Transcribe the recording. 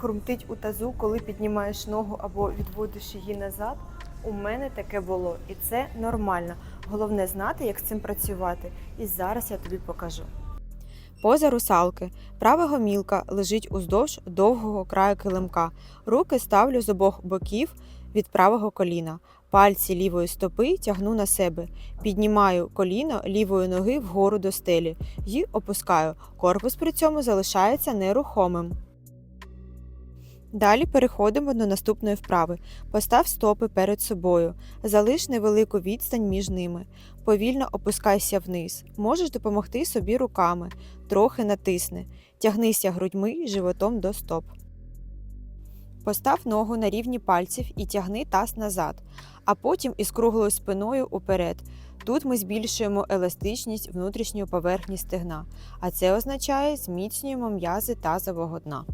хрумтить у тазу, коли піднімаєш ногу або відводиш її назад. У мене таке було, і це нормально. Головне знати, як з цим працювати. І зараз я тобі покажу. Поза русалки. Права гомілка лежить уздовж довгого краю килимка. Руки ставлю з обох боків від правого коліна. Пальці лівої стопи тягну на себе. Піднімаю коліно лівої ноги вгору до стелі і опускаю. Корпус при цьому залишається нерухомим. Далі переходимо до наступної вправи. Постав стопи перед собою. Залиш невелику відстань між ними. Повільно опускайся вниз. Можеш допомогти собі руками. Трохи натисни. Тягнися грудьми животом до стоп. Постав ногу на рівні пальців і тягни таз назад, а потім із круглою спиною уперед. Тут ми збільшуємо еластичність внутрішньої поверхні стегна, а це означає зміцнюємо м'язи тазового дна.